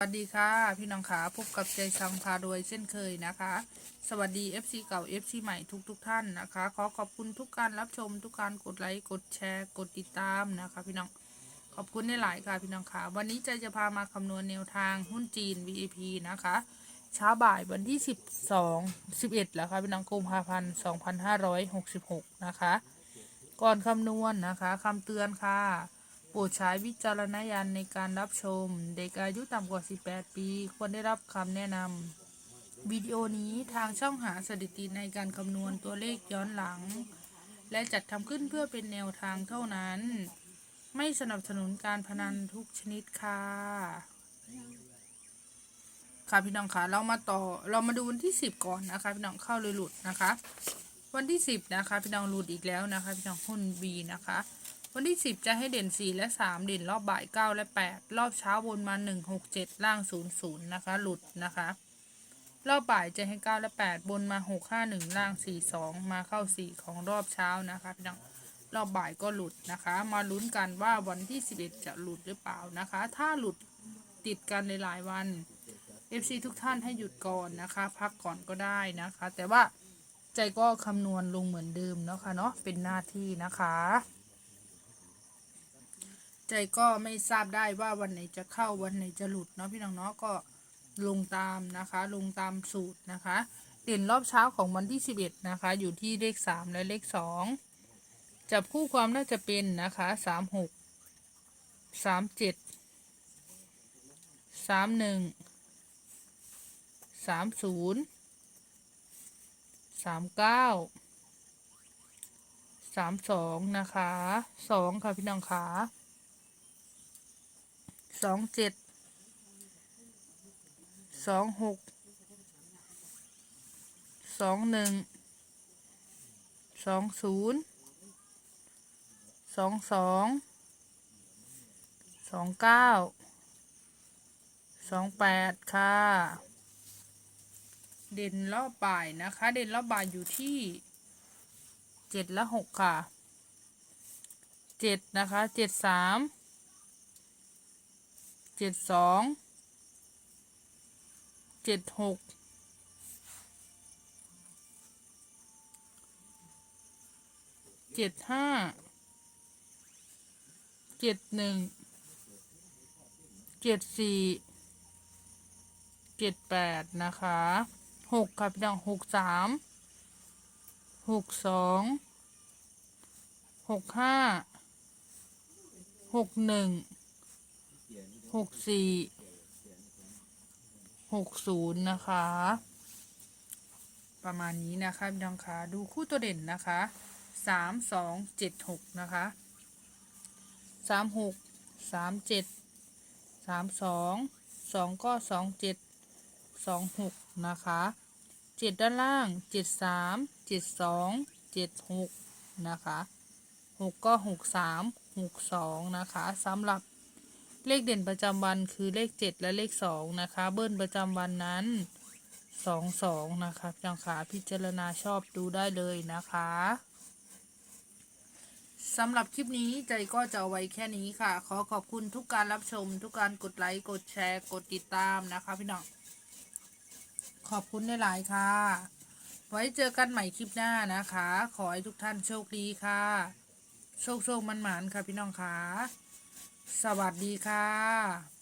สวัสดีค่ะพี่น้องขาพบกับใจสังพารวยเช่นเคยนะคะ สวัสดี FC เก่า FC ใหม่ทุกทุกๆท่านนะคะ ขอขอบคุณทุกการรับชมทุกการกดไลค์กดแชร์กดติดตามนะคะ พี่น้องขอบคุณในหลายค่ะพี่น้องขาวันนี้ใจจะพามาคำนวณแนวทางหุ้นจีน VIP นะคะเช้าบ่ายวันที่ 12 11แล้วค่ะพี่น้องกุมภาพันธ์2566 นะคะ ก่อนคำนวณนะคะคำเตือนค่ะ รดใช้วิจารณญาณในการรับชม เด็กอายุต่ำกว่า 18 ปี ควรได้รับคำแนะนำวิดีโอนี้ทางช่องหาสถิติในการคำนวณตัวเลขย้อนหลัง และจัดทำขึ้นเพื่อเป็นแนวทางเท่านั้น ไม่สนับสนุนการพนันทุกชนิดค่ะ ค่ะพี่น้องค่ะเรามาต่อเรามาดูวันที่ 10 ก่อนนะคะพี่น้องเข้าเลยหลุดนะคะ วันที่ 10นะคะพี่น้องหลุดอีกแล้วนะคะพี่น้องหุ้น B นะคะ วันที่ 10 จะให้เด่น 4 และ 3 เด่นรอบบ่าย 9 และ 8 รอบเช้าบนมา 1 6 7 ล่าง 0 0 นะคะ หลุดนะคะ รอบบ่ายจะให้ 9 และ 8 บนมา 6 5 1 ล่าง 4 2 มาเข้า 4 ของรอบเช้านะคะพี่น้องรอบบ่ายก็หลุดนะคะ มาลุ้นกันว่าวันที่ 11 จะหลุดหรือเปล่านะคะ ถ้าหลุดติดกันหลายวัน FC ทุกท่านให้หยุดก่อนนะคะ พักก่อนก็ได้นะคะ แต่ว่าใจก็คำนวณลงเหมือนเดิมเนาะค่ะเนาะเป็นหน้าที่นะคะ ใจก็ไม่ทราบได้ว่าวันไหนจะเข้าวันไหนจะหลุดเนาะพี่น้องเนาะก็ลงตามนะคะ ลงตามสูตรนะคะเด่นรอบเช้าของวันที่ 11 นะคะ อยู่ที่เลข 3 และเลข 2 จับคู่ความน่าจะเป็นนะคะ 36 37 31สามศูนย์สามเก้าสามสองนะคะสองค่ะพี่น้องขา สองเจ็ดสองหกสองหนึ่งสองศูนย์สองสองสองเก้าสองแปดค่ะ เด่นรอบบ่ายนะคะ เด่นรอบบ่ายอยู่ที่เจ็ดและหกค่ะเจ็ดนะคะเจ็ดสาม เจ็ดสองเจ็ดหกเจ็ดห้าเจ็ดหนึ่งเจ็ดสี่เจ็ดแปดนะคะหกค่ะพี่น้องหกสามหกสองหกห้าหกหนึ่ง หกสี่หกศูนย์นะคะ ประมาณนี้นะคะพี่น้องคะดูคู่ตัวเด่นนะคะสามสองเจ็ดหกนะคะสามหกสามเจ็ดสามสองสองก็สองเจ็ดสองหกนะคะเจ็ดด้านล่างเจ็ดสามเจ็ดสองเจ็ดหกนะคะหกก็หกสามหกสองนะคะสำหรับ เลขเด่นประจำวันคือเลขเจ็ดและเลขสองนะคะ เบิ้ลประจำวันนั้นสองสองนะคะจังขาพิจารณาชอบดูได้เลยนะคะสำหรับคลิปนี้ใจก็จะเอาไว้แค่นี้ค่ะ ขอขอบคุณทุกการรับชม ทุกการกดไลค์กดแชร์กดติดตามนะคะพี่น้องขอบคุณหลายๆค่ะ ไว้เจอกันใหม่คลิปหน้านะคะ ขอให้ทุกท่านโชคดีค่ะ โชคโชคมันหมานค่ะพี่น้องค่ะ สวัสดีค่ะ